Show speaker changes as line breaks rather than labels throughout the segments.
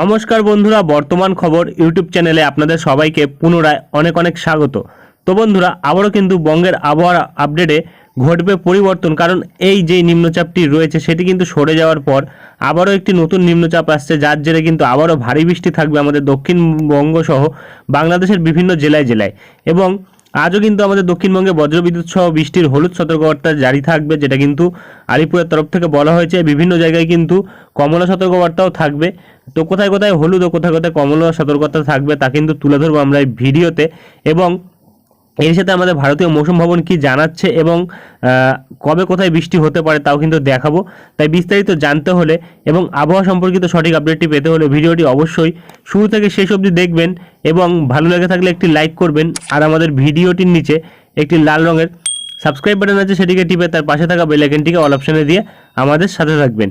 নমস্কার বন্ধুরা, বর্তমান খবর ইউটিউব চ্যানেলে আপনাদের সবাইকে পুনরায় অনেক অনেক স্বাগত। তো বন্ধুরা, আবারও কিন্তু বঙ্গের আবহাওয়ার আপডেটে ঘটবে পরিবর্তন, কারণ এই যে নিম্নচাপটি রয়েছে সেটি কিন্তু সরে যাওয়ার পর আবারও একটি নতুন নিম্নচাপ আসছে, যার জেরে কিন্তু আবারও ভারী বৃষ্টি থাকবে আমাদের দক্ষিণবঙ্গ সহ বাংলাদেশের বিভিন্ন জেলায় জেলায়। এবং আজও কিন্তু আমাদের দক্ষিণবঙ্গে বজ্রবিদ্যুৎ সহ বৃষ্টির হলুদ সতর্কবার্তা জারি থাকবে, যেটা কিন্তু আলিপুরের তরফ থেকে বলা হয়েছে। বিভিন্ন জায়গায় কিন্তু কমলা সতর্কবার্তাও থাকবে। তো কোথায় কোথায় হলুদ ও কোথায় কোথায় কমলা সতর্কতা থাকবে তা কিন্তু তুলে ধরবো আমরা এই ভিডিওতে। এবং এর সাথে আমাদের ভারতীয় মৌসুম ভবন কি জানাচ্ছে এবং কবে কোথায় বৃষ্টি হতে পারে তাও কিন্তু দেখাবো। তাই বিস্তারিত জানতে হলে এবং আবহাওয়া সম্পর্কিত সঠিক আপডেটটি পেতে হলে ভিডিওটি অবশ্যই শুরু থেকে শেষ অবধি দেখবেন এবং ভালো লেগে থাকলে একটি লাইক করবেন আর আমাদের ভিডিওটির নিচে একটি লাল রঙের সাবস্ক্রাইব বাটন আছে সেটিকে টিপে তার পাশে থাকা বেল আইকনটিকে অল অপশনে দিয়ে আমাদের সাথে থাকবেন।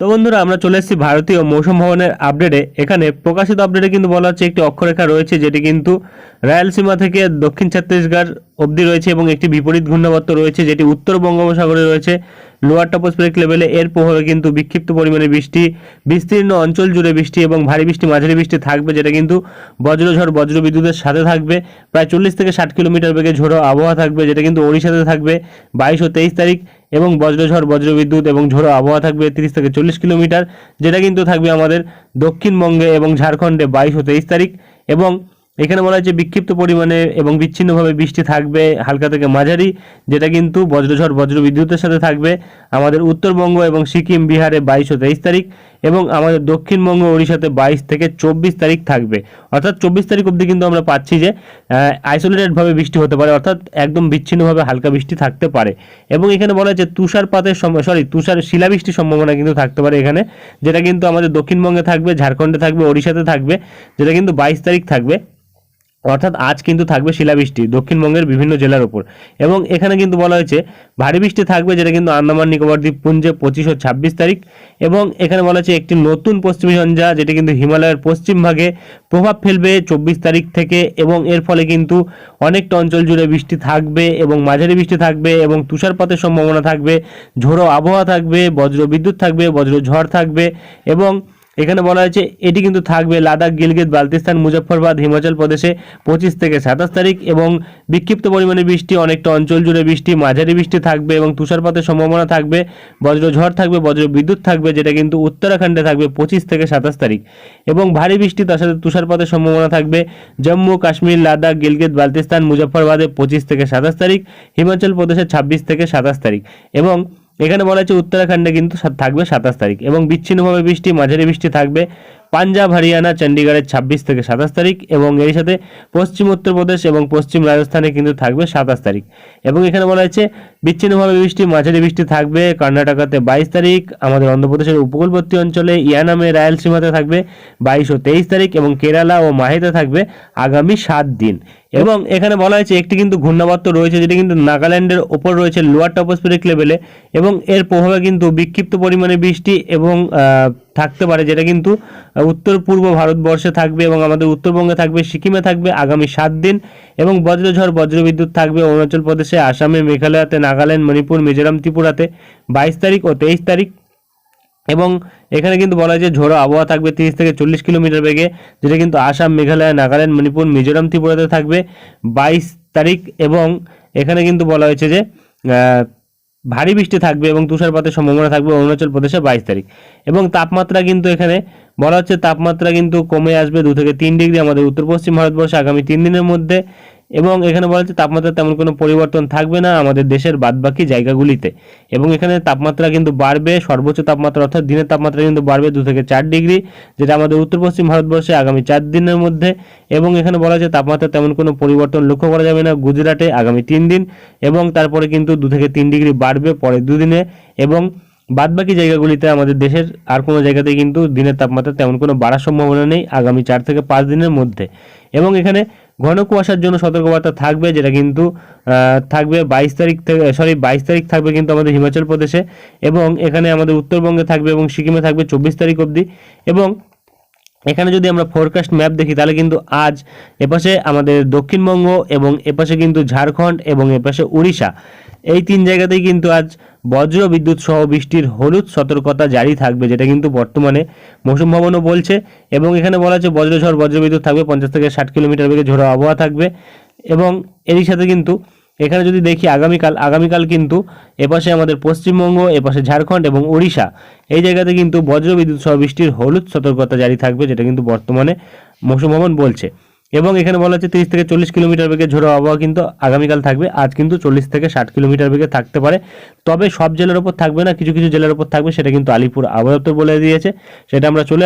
তো বন্ধুরা, আমরা চলে এসেছি ভারতীয় মৌসুম ভবনের আপডেটে এখানে প্রকাশিত আপডেটে কিন্তু বলা হচ্ছে একটি অক্ষরেখা রয়েছে, যেটি কিন্তু রায়লসীমা থেকে দক্ষিণ ছত্তিশগড় অবধি রয়েছে এবং একটি বিপরীত ঘূর্ণাবর্ত রয়েছে, যেটি উত্তর বঙ্গোপসাগরে রয়েছে। লোয়ার টপোস্ফেরিক লেভেলে এর প্রভাবে কিন্তু বিক্ষিপ্ত পরিমাণে বৃষ্টি, বিস্তীর্ণ অঞ্চল জুড়ে বৃষ্টি এবং ভারী বৃষ্টি, মাঝারি বৃষ্টি থাকবে, যেটা কিন্তু বজ্রঝড়, বজ্রবিদ্যুতের সাথে থাকবে। প্রায় চল্লিশ থেকে ষাট কিলোমিটার বেগে ঝোড়ো আবহাওয়া থাকবে, যেটা কিন্তু ওড়িশাতে থাকবে। বাইশ ও তেইশ তারিখ এবং বজ্রঝড়, বজ্রবিদ্যুৎ এবং ঝোড়ো আবহাওয়া থাকবে তিরিশ থেকে চল্লিশ কিলোমিটার, যেটা কিন্তু থাকবে আমাদের দক্ষিণবঙ্গে এবং ঝাড়খণ্ডে বাইশ ও তেইশ তারিখ এবং এখানে বলা হয়েছে বিক্ষিপ্ত পরিমাণে এবং বিচ্ছিন্নভাবে বৃষ্টি থাকবে হালকা থেকে মাঝারি, যেটা কিন্তু বজ্রঝড় বজ্র বিদ্যুতের সাথে থাকবে। আমাদের উত্তরবঙ্গ এবং সিকিম, বিহারে বাইশ ও তেইশ তারিখ এবং আমাদের দক্ষিণবঙ্গ, ওড়িশাতে বাইশ থেকে চব্বিশ তারিখ থাকবে। অর্থাৎ চব্বিশ তারিখ অবধি কিন্তু আমরা পাচ্ছি যে আইসোলেটেডভাবে বৃষ্টি হতে পারে, অর্থাৎ একদম বিচ্ছিন্নভাবে হালকা বৃষ্টি থাকতে পারে। এবং এখানে বলা হয়েছে তুষারপাতের সরি তুষার শিলাবৃষ্টির সম্ভাবনা কিন্তু থাকতে পারে এখানে, যেটা কিন্তু আমাদের দক্ষিণবঙ্গে থাকবে, ঝাড়খণ্ডে থাকবে, ওড়িশাতে থাকবে, যেটা কিন্তু বাইশ তারিখ থাকবে। অর্থাৎ আজ কিন্তু থাকবে শিলাবৃষ্টি দক্ষিণবঙ্গের বিভিন্ন জেলার উপর। এবং এখানে কিন্তু বলা হয়েছে, ভারী বৃষ্টি থাকবে যেটা কিন্তু আন্দামান, নিকোবর দ্বীপপুঞ্জে পঁচিশ ও ছাব্বিশ তারিখ এবং এখানে বলা হয়েছে একটি নতুন পশ্চিমী ঝঞ্ঝা যেটি কিন্তু হিমালয়ের পশ্চিম ভাগে প্রভাব ফেলবে চব্বিশ তারিখ থেকে এবং এর ফলে কিন্তু অনেকটা অঞ্চল জুড়ে বৃষ্টি থাকবে এবং মাঝারি বৃষ্টি থাকবে এবং তুষারপাতের সম্ভাবনা থাকবে, ঝোড়ো আবহাওয়া থাকবে বজ্র বিদ্যুৎ থাকবে বজ্র ঝড় থাকবে এবং এখানে বলা হয়েছে, এটি কিন্তু থাকবে লাদাখ, গিলগিত, বালতিস্তান, মুজফ্ফরবাদ, হিমাচল প্রদেশে পঁচিশ থেকে সাতাশ তারিখ এবং বিক্ষিপ্ত পরিমাণে বৃষ্টি, অনেকটা অঞ্চল জুড়ে বৃষ্টি, মাঝারি বৃষ্টি থাকবে এবং তুষারপাতের সম্ভাবনা থাকবে, বজ্রঝড় থাকবে বজ্র বিদ্যুৎ থাকবে, যেটা কিন্তু উত্তরাখণ্ডে থাকবে পঁচিশ থেকে সাতাশ তারিখ। এবং ভারী বৃষ্টি, তার সাথে তুষারপাতের সম্ভাবনা থাকবে জম্মু, কাশ্মীর, লাদাখ, গিলগিত, বালতিস্তান, মুজফ্ফরবাদে পঁচিশ থেকে সাতাশ তারিখ, হিমাচল প্রদেশে ছাব্বিশ থেকে সাতাশ তারিখ। এবং এখানে বলা হচ্ছে উত্তরাখণ্ডে কিন্তু থাকবে সাতাশ তারিখ এবং বিচ্ছিন্নভাবে বৃষ্টি, মাঝারি বৃষ্টি থাকবে পাঞ্জাব, হরিয়ানা, চণ্ডীগড়ের ছাব্বিশ থেকে সাতাশ তারিখ এবং এর সাথে পশ্চিম উত্তরপ্রদেশ এবং পশ্চিম রাজস্থানে কিন্তু থাকবে সাতাশ তারিখ। এবং এখানে বলা হচ্ছে বিচ্ছিন্নভাবে বৃষ্টি, মাঝারি বৃষ্টি থাকবে কর্ণাটকাতে বাইশ তারিখ, আমাদের অন্ধ্রপ্রদেশের উপকূলবর্তী অঞ্চলে ইয়ানামে রায়লসীমাতে থাকবে বাইশ ও তেইশ তারিখ এবং কেরালা ও মাহেতে থাকবে আগামী সাত দিন। এবং এখানে বলা হয়েছে একটি কিন্তু ঘূর্ণাবর্ত রয়েছে, যেটি কিন্তু নাগাল্যান্ডের ওপর রয়েছে লোয়ার টপোস্ফেরিক লেভেলে এবং এর প্রভাবে কিন্তু বিক্ষিপ্ত পরিমাণে বৃষ্টি এবং থাকতে পারে, যেটা কিন্তু উত্তর পূর্ব ভারতবর্ষে থাকবে এবং আমাদের উত্তরবঙ্গে থাকবে, সিকিমে থাকবে আগামী সাত দিন এবং বজ্রঝড়, বজ্রবিদ্যুৎ থাকবে অরুণাচল প্রদেশে, আসামে, মেঘালয়াতে, নাগাল্যান্ড, মণিপুর, মিজোরাম, ত্রিপুরাতে বাইশ তারিখ ও তেইশ তারিখ এবং এখানে কিন্তু বলা হয়েছে ঝোড়ো আবহাওয়া থাকবে তিরিশ থেকে চল্লিশ কিলোমিটার বেগে, যেটা কিন্তু আসাম, মেঘালয়, নাগাল্যান্ড, মণিপুর, মিজোরাম, ত্রিপুরাতে থাকবে। বাইশ তারিখ এবং এখানে কিন্তু বলা হয়েছে যে ভারী বৃষ্টি থাকবে এবং তুষারপাতের সম্ভাবনা থাকবে অরুণাচল প্রদেশে বাইশ তারিখ। এবং তাপমাত্রা কিন্তু এখানে বলা হচ্ছে তাপমাত্রা কিন্তু কমে আসবে দু থেকে তিন ডিগ্রি আমাদের উত্তর পশ্চিম ভারতবর্ষে আগামী তিন দিনের মধ্যে। এবং এখানে বলা হচ্ছে তাপমাত্রা তেমন কোনো পরিবর্তন থাকবে না আমাদের দেশের বাদবাকি জায়গাগুলিতে। এবং এখানে তাপমাত্রা কিন্তু বাড়বে, সর্বোচ্চ তাপমাত্রা অর্থাৎ দিনের তাপমাত্রা কিন্তু বাড়বে দু থেকে চার ডিগ্রি, যেটা আমাদের উত্তর পশ্চিম ভারতবর্ষে আগামী চার দিনের মধ্যে। এবং এখানে বলা হচ্ছে তাপমাত্রা তেমন কোনো পরিবর্তন লক্ষ্য করা যাবে না গুজরাটে আগামী তিন দিন, এবং তারপরে কিন্তু দু থেকে তিন ডিগ্রি বাড়বে পরের দুদিনে। এবং বাদবাকি জায়গাগুলিতে আমাদের দেশের আর কোনো জায়গাতে কিন্তু দিনের তাপমাত্রা তেমন কোনো বাড়ার সম্ভাবনা নেই আগামী চার থেকে পাঁচ দিনের মধ্যে। এবং এখানে ঘন কুয়াশার জন্য সতর্কবার্তা থাকবে, যেটা কিন্তু থাকবে বাইশ তারিখ থেকে সরি বাইশ তারিখ থাকবে কিন্তু আমাদের হিমাচল প্রদেশে এবং এখানে আমাদের উত্তরবঙ্গে থাকবে এবং সিকিমে থাকবে চব্বিশ তারিখ অবধি এবং এখানে যদি আমরা ফোরকাস্ট ম্যাপ দেখি, তাহলে কিন্তু আজ এপাশে আমাদের দক্ষিণবঙ্গ এবং এপাশে কিন্তু ঝাড়খণ্ড এবং এপাশে উড়িষ্যা। এই তিন জায়গাতেই কিন্তু আজ বজ্র বিদ্যুৎ সহ বৃষ্টির হলুদ সতর্কতা জারি থাকবে, যেটা কিন্তু বর্তমানে মৌসুম ভবনও বলছে। এবং এখানে বলা হচ্ছে বজ্রঝড় বজ্রবিদ্যুৎ থাকবে, পঞ্চাশ থেকে ষাট কিলোমিটার বেগে ঝোড়ো আবহাওয়া থাকবে। এবং এরই সাথে কিন্তু এখানে যদি দেখি আগামীকাল আগামীকাল কিন্তু এপাশে আমাদের পশ্চিমবঙ্গ, এপাশে ঝাড়খণ্ড এবং ওড়িশা, এই জায়গাতে কিন্তু বজ্রবিদ্যুৎ সহ বৃষ্টির হলুদ সতর্কতা জারি থাকবে, যেটা কিন্তু বর্তমানে মৌসুম ভবন বলছে। এবং এখানে বলা হচ্ছে তিরিশ থেকে চল্লিশ কিলোমিটার বেগে ঝোড়ো আবহাওয়া কিন্তু আগামীকাল থাকবে। আজ কিন্তু চল্লিশ থেকে ষাট কিলোমিটার বেগে থাকতে পারে। তবে সব জেলার উপর থাকবে না, কিছু কিছু জেলার উপর থাকবে, সেটা কিন্তু আলিপুর আবহাওয়া দপ্তর বলে দিয়েছে। সেটা আমরা চলে